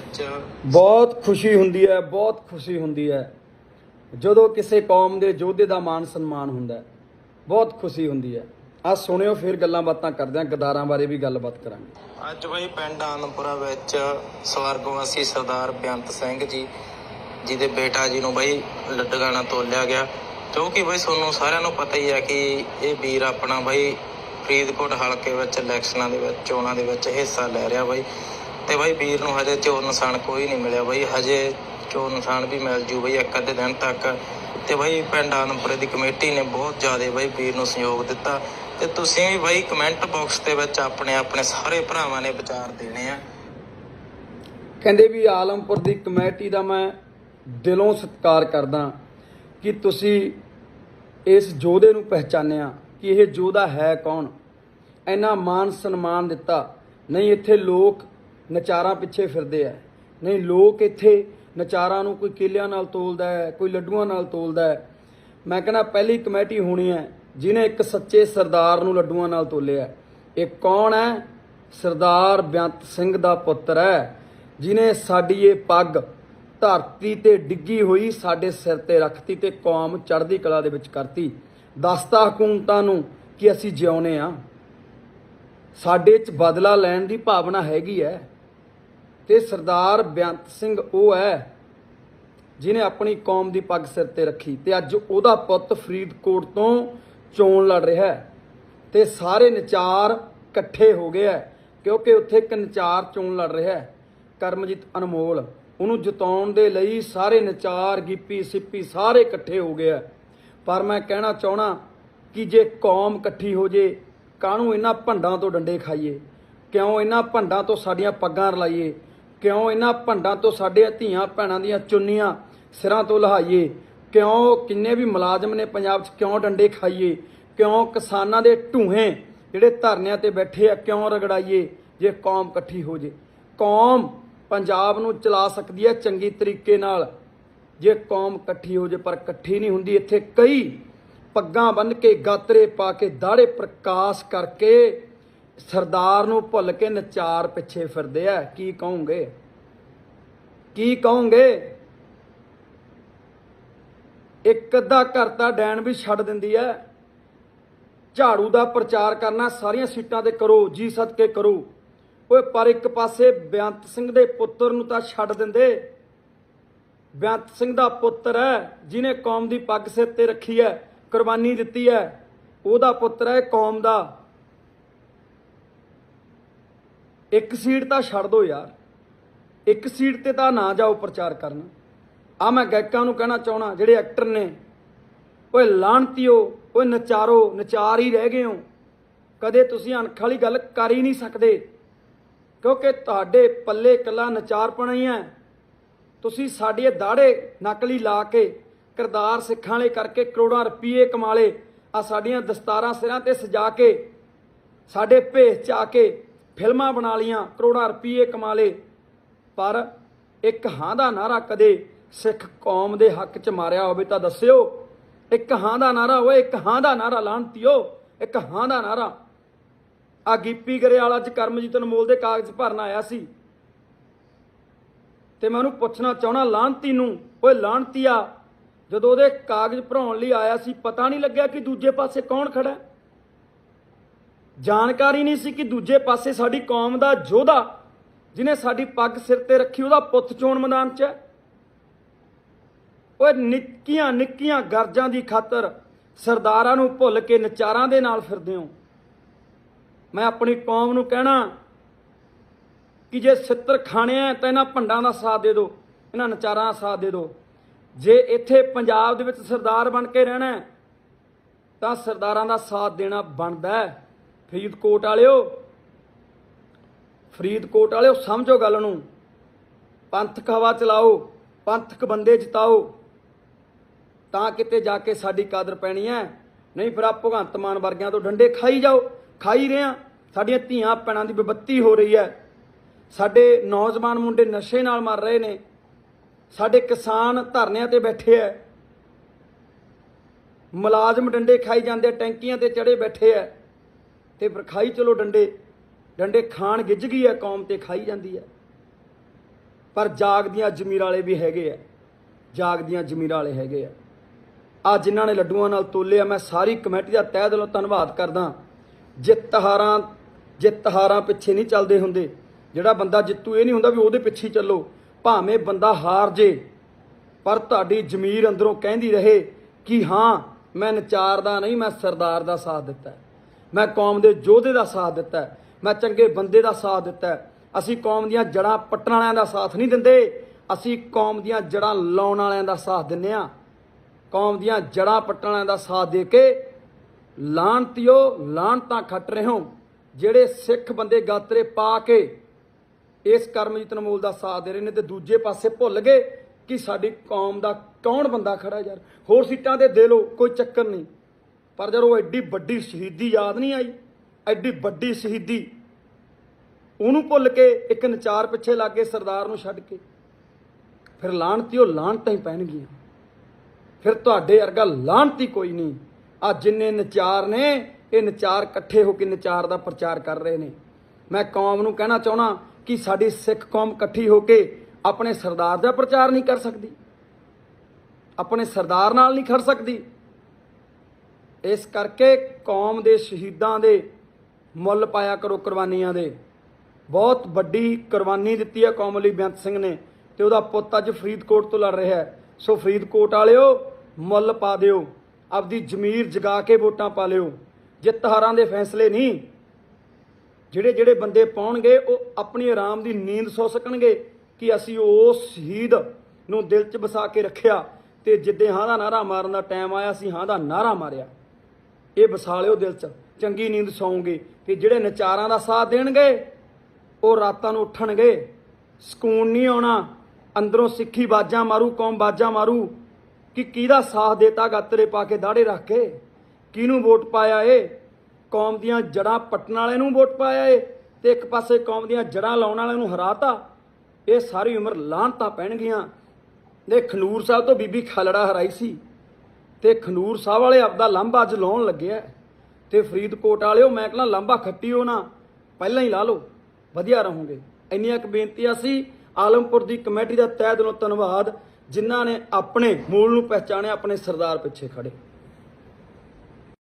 ਵਿੱਚ ਬਹੁਤ ਖੁਸ਼ੀ ਹੁੰਦੀ ਹੈ ਬਹੁਤ ਖੁਸ਼ੀ ਹੁੰਦੀ ਹੈ। ਜਦੋਂ ਕਿਸੇ ਕੌਮ ਦੇ ਯੋਧੇ ਦਾ ਮਾਨ ਸਨਮਾਨ ਹੁੰਦਾ ਹੈ ਬਹੁਤ ਖੁਸ਼ੀ ਹੁੰਦੀ ਹੈ। ਆ ਸੁਣਿਓ ਫਿਰ ਗੱਲਾਂ ਬਾਤਾਂ ਕਰਦੇ ਹਾਂ ਗਦਾਰਾਂ ਬਾਰੇ ਵੀ ਗੱਲਬਾਤ ਕਰਾਂਗੇ। ਅੱਜ ਬਈ ਪਿੰਡ ਆਨੰਦਪੁਰਾ ਵਿੱਚ ਸਵਰਗਵਾਸੀ ਸਰਦਾਰ ਬੇਅੰਤ ਸਿੰਘ ਜੀ ਜਿਹਦੇ ਬੇਟਾ ਜੀ ਨੂੰ ਬਈ ਲੱਡਗਾਣਾ ਤੋਲਿਆ ਗਿਆ। ਕਿਉਂਕਿ ਬਈ ਤੁਹਾਨੂੰ ਸਾਰਿਆਂ ਨੂੰ ਪਤਾ ਹੀ ਹੈ ਕਿ ਇਹ ਵੀਰ ਆਪਣਾ ਬਈ ਫਰੀਦਕੋਟ ਹਲਕੇ ਵਿੱਚ ਇਲੈਕਸ਼ਨਾਂ ਦੇ ਵਿੱਚ ਚੋਣਾਂ ਦੇ ਵਿੱਚ ਹਿੱਸਾ ਲੈ ਰਿਹਾ ਬਈ। ਤੇ ਬਾਈ ਵੀਰ ਨੂੰ ਹਜੇ ਚੋਰ ਨਿਸ਼ਾਨ ਕੋਈ ਨਹੀਂ ਮਿਲਿਆ ਬਈ, ਹਜੇ ਚੋਰ ਨਿਸ਼ਾਨ ਵੀ ਮਿਲ ਜੂ ਬਈ ਇੱਕ ਅੱਧੇ ਦਿਨ ਤੱਕ। ਤੇ ਬਈ ਪਿੰਡ ਆਨੰਦਪੁਰੇ ਦੀ ਕਮੇਟੀ ਨੇ ਬਹੁਤ ਜ਼ਿਆਦਾ ਬਾਈ ਵੀਰ ਨੂੰ ਸਹਿਯੋਗ ਦਿੱਤਾ। ਤੇ ਤੁਸੀਂ ਵੀ ਬਾਈ ਕਮੈਂਟ ਬਾਕਸ ਦੇ ਵਿੱਚ ਆਪਣੇ ਆਪਣੇ ਸਾਰੇ ਭਰਾਵਾਂ ਨੇ ਵਿਚਾਰ ਦੇਣੇ ਆ। ਕਹਿੰਦੇ ਵੀ ਆਲਮਪੁਰ ਦੀ ਕਮੇਟੀ ਦਾ ਮੈਂ ਦਿਲੋਂ ਸਤਿਕਾਰ ਕਰਦਾ ਕਿ ਤੁਸੀਂ ਇਸ ਯੋਧੇ ਨੂੰ ਪਹਿਚਾਨਿਆ ਕਿ ਇਹ ਯੋਧਾ ਹੈ ਕੌਣ? ਇੰਨਾ ਮਾਨ ਸਨਮਾਨ ਦਿੱਤਾ। ਨਹੀਂ, ਇੱਥੇ ਲੋਕ ਨਚਾਰਾਂ ਪਿੱਛੇ ਫਿਰਦੇ ਆ। ਨਹੀਂ, ਲੋਕ ਇੱਥੇ ਨਚਾਰਾਂ ਨੂੰ ਕੋਈ ਕੇਲਿਆਂ ਨਾਲ ਤੋਲਦਾ ਹੈ, ਕੋਈ ਲੱਡੂਆਂ ਨਾਲ ਤੋਲਦਾ ਹੈ। ਮੈਂ ਕਹਿੰਦਾ ਪਹਿਲੀ ਕਮੇਟੀ ਹੋਣੀ ਹੈ ਜਿਨੇ ਇੱਕ ਸੱਚੇ ਸਰਦਾਰ ਨੂੰ ਲੱਡੂਆਂ ਨਾਲ ਤੋਲਿਆ ਇਹ ਕੌਣ ਹੈ? ਸਰਦਾਰ ਬੇਅੰਤ ਸਿੰਘ ਦਾ ਪੁੱਤਰ ਹੈ ਜਿਨੇ ਸਾਡੀ ਇਹ ਪੱਗ ਧਰਤੀ ਤੇ ਡਿੱਗੀ ਹੋਈ ਸਾਡੇ ਸਿਰ ਤੇ ਰੱਖਤੀ ਤੇ ਕੌਮ ਚੜ੍ਹਦੀ ਕਲਾ ਦੇ ਵਿੱਚ ਕਰਤੀ। ਦਸਤਾ ਹਕੂਮਤਾਂ ਨੂੰ ਕਿ ਅਸੀਂ ਜਿਉਨੇ ਆ ਸਾਡੇ 'ਚ ਬਦਲਾ ਲੈਣ ਦੀ ਭਾਵਨਾ ਹੈਗੀ ਹੈ। ਤੇ ਸਰਦਾਰ ਬੇਅੰਤ ਸਿੰਘ ਉਹ ਹੈ ਜਿਨੇ ਆਪਣੀ ਕੌਮ ਦੀ ਪੱਗ ਸਿਰ ਤੇ ਰੱਖੀ ਤੇ ਅੱਜ ਉਹਦਾ ਪੁੱਤ ਫਰੀਦਕੋਟ ਤੋਂ ਚੋਣ ਲੜ ਰਿਹਾ ਹੈ ਤੇ ਸਾਰੇ ਨਚਾਰ ਇਕੱਠੇ ਹੋ ਗਏ ਹੈ ਕਿਉਂਕਿ ਉੱਥੇ ਇੱਕ ਨਚਾਰ ਚੋਣ ਲੜ ਰਿਹਾ ਹੈ, ਕਰਮਜੀਤ ਅਨਮੋਲ। ਉਹਨੂੰ ਜਿਤਾਉਣ ਦੇ ਲਈ ਸਾਰੇ ਨਚਾਰ, ਗਿੱਪੀ, ਸਿੱਪੀ ਸਾਰੇ ਇਕੱਠੇ ਹੋ ਗਏ ਹੈ। ਪਰ ਮੈਂ ਕਹਿਣਾ ਚਾਹਣਾ ਕਿ ਜੇ ਕੌਮ ਇਕੱਠੀ ਹੋ ਜੇ, ਕਾਹਨੂੰ ਇਹਨਾਂ ਭੰਡਾਂ ਤੋਂ ਡੰਡੇ ਖਾਈਏ? ਕਿਉਂ ਇਹਨਾਂ ਭੰਡਾਂ ਤੋਂ ਸਾਡੀਆਂ ਪੱਗਾਂ ਰਲਾਈਏ? ਕਿਉਂ ਇਹਨਾਂ ਭੰਡਾਂ ਤੋਂ ਸਾਡੇ ਧੀਆਂ ਭੈਣਾਂ ਦੀਆਂ ਚੁੰਨੀਆਂ ਸਿਰਾਂ ਤੋਂ ਲਹਾਈਏ? ਕਿਉਂ ਕਿੰਨੇ ਵੀ ਮੁਲਾਜ਼ਮ ਨੇ ਪੰਜਾਬ 'ਚ ਕਿਉਂ ਡੰਡੇ ਖਾਈਏ? ਕਿਉਂ ਕਿਸਾਨਾਂ ਦੇ ਢੂਹੇ ਜਿਹੜੇ ਧਰਨਿਆਂ ਤੇ ਬੈਠੇ ਆ, ਕਿਉਂ ਰਗੜਾਈਏ ਜੇ ਕੌਮ ਇਕੱਠੀ ਹੋ ਜੇ? ਕੌਮ ਪੰਜਾਬ ਨੂੰ ਚਲਾ ਸਕਦੀ ਹੈ ਚੰਗੀ ਤਰੀਕੇ ਨਾਲ। ਜੇ ਕੌਮ ਇਕੱਠੀ ਹੋ ਜੇ, ਪਰ ਇਕੱਠੀ ਨਹੀਂ ਹੁੰਦੀ, ਇੱਥੇ ਕਈ ਪੱਗਾਂ ਬੰਨ ਕੇ, ਗਾਤਰੇ ਪਾ ਕੇ ਦਾੜੇ ਪ੍ਰਕਾਸ਼ ਕਰਕੇ ਸਰਦਾਰ ਨੂੰ ਭੁੱਲ ਕੇ ਨਚਾਰ ਪਿੱਛੇ ਫਿਰਦੇ ਆ। ਕੀ ਕਹੋਗੇ? ਕੀ ਕਹੋਗੇ? ਇੱਕ ਅੱਧਾ ਘਰ ਤਾਂ ਡੈਣ ਵੀ ਛੱਡ ਦਿੰਦੀ ਐ। ਝਾੜੂ ਦਾ ਪ੍ਰਚਾਰ ਕਰਨਾ, ਸਾਰੀਆਂ ਸੀਟਾਂ ਤੇ ਕਰੋ, ਜੀ ਸਦਕੇ ਕਰੋ। ਓਏ, ਪਰ ਇੱਕ ਪਾਸੇ ਬੇਅੰਤ ਸਿੰਘ ਦੇ ਪੁੱਤਰ ਨੂੰ ਤਾਂ ਛੱਡ ਦਿੰਦੇ। ਬੇਅੰਤ ਸਿੰਘ ਦਾ ਪੁੱਤਰ ਹੈ ਜਿਨੇ ਕੌਮ ਦੀ ਪੱਗ ਸਿਰ ਤੇ ਰੱਖੀ ਹੈ ਕੁਰਬਾਨੀ ਦਿੱਤੀ ਹੈ ਉਹਦਾ ਪੁੱਤਰ ਹੈ ਕੌਮ ਦਾ। ਇੱਕ ਸੀਟ ਤਾਂ ਛੱਡ ਦੋ ਯਾਰ। ਇੱਕ ਸੀਟ ਤੇ ਤਾਂ ਨਾ ਜਾਓ ਪ੍ਰਚਾਰ ਕਰਨ। ਆ ਮੈਂ ਗਾਇਕਾਂ ਨੂੰ ਕਹਿਣਾ ਚਾਹਣਾ ਜਿਹੜੇ ਐਕਟਰ ਨੇ, ਓਏ ਲਾਣਤੀਓ, ਓਏ ਨਚਾਰੋ, ਨਚਾਰ ਹੀ ਰਹਿ ਗਏ ਹੋ। ਕਦੇ ਤੁਸੀਂ ਅਣਖ ਵਾਲੀ ਗੱਲ ਕਰ ਹੀ ਨਹੀਂ ਸਕਦੇ, ਕਿਉਂਕਿ ਤੁਹਾਡੇ ਪੱਲੇ ਕੱਲਾ ਨਚਾਰਪਣਾ ਹੀ ਹੈ। ਤੁਸੀਂ ਸਾਡੇ ਦਾੜੇ ਨਕਲੀ ਲਾ ਕੇ ਕਿਰਦਾਰ ਸਿੱਖਾਂ ਵਾਲੇ ਕਰਕੇ ਕਰੋੜਾਂ ਰੁਪਏ ਕਮਾਲੇ ਆ ਸਾਡੀਆਂ ਦਸਤਾਰਾਂ ਸਿਰਾਂ ਤੇ ਸਜਾ ਕੇ, ਸਾਡੇ ਭੇਸ ਚ ਆ ਕੇ ਫਿਲਮਾਂ ਬਣਾ ਲੀਆਂ ਕਰੋੜਾਂ ਰੁਪਏ ਕਮਾ ਲਏ। ਪਰ ਇੱਕ ਹਾਂ ਦਾ ਨਾਰਾ ਕਦੇ ਸਿੱਖ ਕੌਮ ਦੇ ਹੱਕ 'ਚ ਮਾਰਿਆ ਹੋਵੇ ਤਾਂ ਦੱਸਿਓ, ਇੱਕ ਹਾਂ ਦਾ ਨਾਰਾ ਓਏ ਇੱਕ ਹਾਂ ਦਾ ਨਾਰਾ ਲਾਂਤੀਓ ਇੱਕ ਹਾਂ ਦਾ ਨਾਰਾ ਆ ਗਿੱਪੀ ਗਰੇਵਾਲ ਅੱਜ ਕਰਮਜੀਤ ਅਨਮੋਲ ਦੇ ਕਾਗਜ਼ ਭਰਨ ਆਇਆ ਸੀ। ਤੇ ਮੈਂ ਉਹਨੂੰ ਪੁੱਛਣਾ ਚਾਹਣਾ ਲਾਂਤੀ ਨੂੰ, ਓਏ ਲਾਂਤੀਆ ਜਦੋਂ ਉਹਦੇ ਕਾਗਜ਼ ਭਰਾਉਣ ਲਈ ਆਇਆ ਸੀ, ਪਤਾ ਨਹੀਂ ਲੱਗਿਆ ਕਿ ਦੂਜੇ ਪਾਸੇ ਕੌਣ ਖੜਾ ਹੈ। ਜਾਣਕਾਰੀ ਨਹੀਂ ਸੀ ਕਿ ਦੂਜੇ ਪਾਸੇ ਸਾਡੀ ਕੌਮ ਦਾ ਯੋਧਾ ਜਿਨੇ ਸਾਡੀ ਪੱਗ ਸਿਰ ਤੇ ਰੱਖੀ, ਉਹਦਾ ਪੁੱਤ ਚੋਣ ਮੈਦਾਨ 'ਚ ਹੈ। ਓਏ ਨਿੱਕੀਆਂ ਨਿੱਕੀਆਂ ਗਰਜਾਂ ਦੀ ਖਾਤਰ ਸਰਦਾਰਾਂ ਨੂੰ ਭੁੱਲ ਕੇ ਨਚਾਰਾਂ ਦੇ ਨਾਲ ਫਿਰਦੇ ਹੋ। ਮੈਂ ਆਪਣੀ ਕੌਮ ਨੂੰ ਕਹਿਣਾ ਕਿ ਜੇ ਸਿੱਤਰ ਖਾਣੇ ਆ, ਤਾਂ ਇਹਨਾਂ ਭੰਡਾਂ ਦਾ ਸਾਥ ਦੇ ਦਿਓ, ਇਹਨਾਂ ਨਚਾਰਾਂ ਦਾ ਸਾਥ ਦੇ ਦਿਓ। ਜੇ ਇੱਥੇ ਪੰਜਾਬ ਦੇ ਵਿੱਚ ਸਰਦਾਰ ਬਣ ਕੇ ਰਹਿਣਾ ਤਾਂ ਸਰਦਾਰਾਂ ਦਾ ਸਾਥ ਦੇਣਾ ਬਣਦਾ ਹੈ। ਫਰੀਦਕੋਟ ਵਾਲਿਓ ਫਰੀਦਕੋਟ ਵਾਲਿਓ, ਸਮਝੋ ਗੱਲ ਨੂੰ। ਪੰਥਕ ਹਵਾ ਚਲਾਓ, ਪੰਥਕ ਬੰਦੇ ਜਿਤਾਓ। ਤਾਂ ਕਿਤੇ ਜਾ ਕੇ ਸਾਡੀ ਕਦਰ ਪੈਣੀ ਹੈ। ਨਹੀਂ ਫਿਰ ਆ ਭਗਵੰਤ ਮਾਨ ਵਰਗਿਆਂ ਤੋਂ ਡੰਡੇ ਖਾਈ ਜਾਓ, ਖਾਈ ਰਿਆਂ ਸਾਡੀਆਂ ਧੀਆਂ ਭੈਣਾਂ ਦੀ ਵਿਪੱਤੀ ਹੋ ਰਹੀ ਹੈ। ਸਾਡੇ ਨੌਜਵਾਨ ਮੁੰਡੇ ਨਸ਼ੇ ਨਾਲ ਮਰ ਰਹੇ ਨੇ। ਸਾਡੇ ਕਿਸਾਨ ਧਰਨਿਆਂ ਤੇ ਬੈਠੇ ਐ ਮੁਲਾਜ਼ਮ ਡੰਡੇ ਖਾਈ ਜਾਂਦੇ ਟੈਂਕੀਆਂ ਤੇ ਚੜੇ ਬੈਠੇ ਐ ਤੇ ਫਿਰ ਖਾਈ ਚਲੋ ਡੰਡੇ। ਡੰਡੇ ਖਾਣ ਗਿੱਜ ਗਈ ਹੈ ਕੌਮ ਤੇ ਖਾਈ ਜਾਂਦੀ ਹੈ ਪਰ ਜਾਗਦੀਆਂ ਜ਼ਮੀਰ ਵਾਲੇ ਵੀ ਹੈਗੇ ਆ। ਜਾਗਦੀਆਂ ਜ਼ਮੀਰ ਵਾਲੇ ਹੈਗੇ ਆ। ਆ ਜਿਨ੍ਹਾਂ ਨੇ ਲੱਡੂਆਂ ਨਾਲ ਤੋਲਿਆ ਮੈਂ ਸਾਰੀ ਕਮੇਟੀ ਦਾ ਤਹਿ ਦਿਲੋਂ ਧੰਨਵਾਦ ਕਰਦਾ। ਜਿੱਤ ਹਾਰਾਂ ਜਿੱਤ ਹਾਰਾਂ ਪਿੱਛੇ ਨਹੀਂ ਚੱਲਦੇ ਹੁੰਦੇ, ਜਿਹੜਾ ਬੰਦਾ ਜਿੱਤੂ ਇਹ ਨਹੀਂ ਹੁੰਦਾ ਵੀ ਉਹਦੇ ਪਿੱਛੇ ਚੱਲੋ। ਭਾਵੇਂ ਬੰਦਾ ਹਾਰ ਜੇ, ਪਰ ਤੁਹਾਡੀ ਜ਼ਮੀਰ ਅੰਦਰੋਂ ਕਹਿੰਦੀ ਰਹੇ ਕਿ ਹਾਂ, ਮੈਂ ਨਚਾਰ ਦਾ ਨਹੀਂ, ਮੈਂ ਸਰਦਾਰ ਦਾ ਸਾਥ ਦਿੱਤਾ। ਮੈਂ ਕੌਮ ਦੇ ਯੋਧੇ ਦਾ ਸਾਥ ਦਿੱਤਾ ਮੈਂ ਚੰਗੇ ਬੰਦੇ ਦਾ ਸਾਥ ਦਿੱਤਾ ਅਸੀਂ ਕੌਮ ਦੀਆਂ ਜੜਾਂ ਪੱਟਣ ਵਾਲਿਆਂ ਦਾ ਸਾਥ ਨਹੀਂ ਦਿੰਦੇ। ਅਸੀਂ ਕੌਮ ਦੀਆਂ ਜੜਾਂ ਲਾਉਣ ਵਾਲਿਆਂ ਦਾ ਸਾਥ ਦਿੰਨੇ ਆ ਕੌਮ ਦੀਆਂ ਜੜਾਂ ਪੱਟਣ ਵਾਲਿਆਂ ਦਾ ਸਾਥ ਦੇ ਕੇ ਲਾਂਤਿਓ ਲਾਂਤਾਂ ਖੱਟ ਰਹੇ ਹੋ। ਜਿਹੜੇ ਸਿੱਖ ਬੰਦੇ ਗਾਤਰੇ ਪਾ ਕੇ ਇਸ ਕਰਮਜੀਤ ਅਨਮੋਲ ਦਾ ਸਾਥ ਦੇ ਰਹੇ ਨੇ ਤੇ ਦੂਜੇ ਪਾਸੇ ਭੁੱਲ ਗਏ ਕਿ ਸਾਡੀ ਕੌਮ ਦਾ ਕੌਣ ਬੰਦਾ ਖੜਾ ਯਾਰ? ਹੋਰ ਸੀਟਾਂ ਤੇ ਦੇ ਲਓ, ਕੋਈ ਚੱਕਰ ਨਹੀਂ। ਪਰ ਜਦੋਂ ਐਡੀ ਵੱਡੀ ਸ਼ਹੀਦੀ ਯਾਦ ਨਹੀਂ ਆਈ, ਐਡੀ ਵੱਡੀ ਸ਼ਹੀਦੀ, ਉਹਨੂੰ ਭੁੱਲ ਕੇ ਇੱਕ ਨਚਾਰ ਪਿੱਛੇ ਲੱਗ ਕੇ ਸਰਦਾਰ ਨੂੰ ਛੱਡ ਕੇ, ਫਿਰ ਲਾਹਣਤੀਓ ਲਾਹਣਤਾਂ ਹੀ ਪੈਣਗੀਆਂ। ਫਿਰ ਤੁਹਾਡੇ ਵਰਗਾ ਲਾਹਣਤੀ ਕੋਈ ਨਹੀਂ। ਆ ਜਿੰਨੇ ਨਚਾਰ ਨੇ, ਇਹ ਨਚਾਰ ਇਕੱਠੇ ਹੋ ਕੇ ਨਚਾਰ ਦਾ ਪ੍ਰਚਾਰ ਕਰ ਰਹੇ ਨੇ। ਮੈਂ ਕੌਮ ਨੂੰ ਕਹਿਣਾ ਚਾਹਣਾ ਕਿ ਸਾਡੀ ਸਿੱਖ ਕੌਮ ਇਕੱਠੀ ਹੋ ਕੇ ਆਪਣੇ ਸਰਦਾਰ ਦਾ ਪ੍ਰਚਾਰ ਨਹੀਂ ਕਰ ਸਕਦੀ। ਆਪਣੇ ਸਰਦਾਰ ਨਾਲ ਨਹੀਂ ਖੜ ਸਕਦੀ। ਇਸ ਕਰਕੇ ਕੌਮ ਦੇ ਸ਼ਹੀਦਾਂ ਦੇ ਮੁੱਲ ਪਾਇਆ ਕਰੋ ਕੁਰਬਾਨੀਆਂ ਦੇ। ਬਹੁਤ ਵੱਡੀ ਕੁਰਬਾਨੀ ਦਿੱਤੀ ਹੈ ਕੌਮ ਲਈ ਬੇਅੰਤ ਸਿੰਘ ਨੇ ਤੇ ਉਹਦਾ ਪੁੱਤ ਅੱਜ ਫਰੀਦਕੋਟ ਤੋਂ ਲੜ ਰਿਹਾ ਹੈ। ਸੋ ਫਰੀਦਕੋਟ ਵਾਲਿਓ, ਮੁੱਲ ਪਾ ਦਿਓ, ਆਪਦੀ ਜ਼ਮੀਰ ਜਗਾ ਕੇ ਵੋਟਾਂ ਪਾ ਲਿਓ। ਜਿੱਤ ਹਾਰਾਂ ਦੇ ਫੈਸਲੇ ਨਹੀਂ, ਜਿਹੜੇ ਜਿਹੜੇ ਬੰਦੇ ਪਾਉਣਗੇ, ਉਹ ਆਪਣੀ ਆਰਾਮ ਦੀ ਨੀਂਦ ਸੌ ਸਕਣਗੇ ਕਿ ਅਸੀਂ ਉਸ ਸ਼ਹੀਦ ਨੂੰ ਦਿਲ 'ਚ ਵਸਾ ਕੇ ਰੱਖਿਆ ਤੇ ਜਿੱਦੇ ਹਾਂ ਦਾ ਨਾਰਾ ਮਾਰਨ ਦਾ ਟਾਈਮ ਆਇਆ ਸੀ ਹਾਂ ਦਾ ਨਾਰਾ ਮਾਰਿਆ। ਇਹ ਵਸਾ ਲਿਓ ਦਿਲ 'ਚ। ਚੰਗੀ ਨੀਂਦ ਸੌਂਗੇ ਤੇ ਜਿਹੜੇ ਨਚਾਰਾਂ ਦਾ ਸਾਥ ਦੇਣਗੇ, ਉਹ ਰਾਤਾਂ ਨੂੰ ਉੱਠਣਗੇ। ਸਕੂਨ ਨਹੀਂ ਆਉਣਾ। ਅੰਦਰੋਂ ਸਿੱਖੀ ਬਾਜਾਂ ਮਾਰੂ, ਕੌਮ ਬਾਜਾਂ ਮਾਰੂ। ਕਿ ਕਿਹਦਾ ਸਾਥ ਦੇਤਾ ਗਾਤਰੇ ਪਾ ਕੇ ਦਾੜੇ ਰੱਖ ਕੇ? ਕਿਹਨੂੰ ਵੋਟ ਪਾਇਆ ਏ? ਕੌਮ ਦੀਆਂ ਜੜਾਂ ਪੱਟਣ ਵਾਲੇ ਨੂੰ ਵੋਟ ਪਾਇਆ ਏ ਤੇ ਇੱਕ ਪਾਸੇ ਕੌਮ ਦੀਆਂ ਜੜਾਂ ਲਾਉਣ ਵਾਲਿਆਂ ਨੂੰ ਹਰਾਤਾ? ਇਹ ਸਾਰੀ ਉਮਰ ਲਾਹਨਤਾਂ ਪੈਣਗੀਆਂ। ਦੇ ਖਨੂਰ ਸਾਹਿਬ ਤੋਂ ਬੀਬੀ ਖਾਲੜਾ ਹਰਾਈ ਸੀ। ਤੇ ਖਨੂਰ ਸਾਹਿਬ ਵਾਲੇ ਆਪਦਾ ਲਾਂਭਾ ਅੱਜ ਲਾਉਣ ਲੱਗਿਆ ਤੇ ਫਰੀਦਕੋਟ ਵਾਲਿਓ, ਮੈਂ ਕਹਿੰਦਾ ਲਾਂਭਾ ਖੱਟੀਓ ਨਾ, ਪਹਿਲਾਂ ਹੀ ਲਾ ਲਓ, ਵਧੀਆ ਰਹੋਗੇ। ਇੰਨੀਆਂ ਕੁ ਬੇਨਤੀਆਂ ਸੀ, ਆਲਮਪੁਰ ਦੀ ਕਮੇਟੀ ਦਾ ਤਹਿ ਦਿਲੋਂ ਧੰਨਵਾਦ, ਜਿਨ੍ਹਾਂ ਨੇ ਆਪਣੇ ਮੂਲ ਨੂੰ ਪਹਿਚਾਣਿਆ, ਆਪਣੇ ਸਰਦਾਰ ਪਿੱਛੇ ਖੜੇ